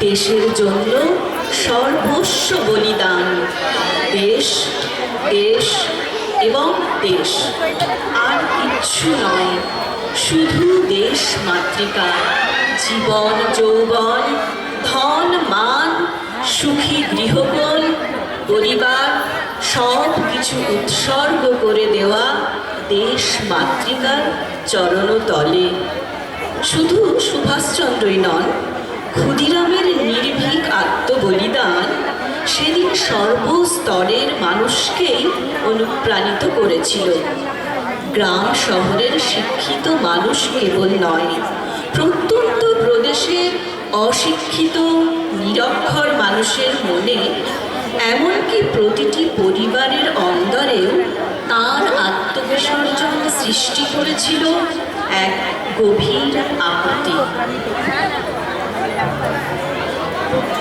দেশের জন্য সর্বস্ব বলিদান। দেশ দেশ এবং দেশ। আর কিচ্ছু নয়, শুধু দেশ মাতৃকা জীবন, যৌবন, ধন, মান, সুখী গৃহকোণ, পরিবার, সব কিছু উৎসর্গ করে দেওয়া দেশ মাতৃকার চরণতলে। শুধু সুভাষচন্দ্রই নন ক্ষুদিরামের নির্ভীক আত্মবলিদান সেদিন সর্বস্তরের মানুষকেই অনুপ্রাণিত করেছিল। গ্রাম শহরের শিক্ষিত মানুষ কেবল নয়, প্রত্যন্ত প্রদেশের অশিক্ষিত, নিরক্ষর মানুষের মনে এমনকি প্রতিটি পরিবারের অন্দরেও তার আত্মবিসর্জন সৃষ্টি করেছিল এক গভীর আপত্তি। Thank you.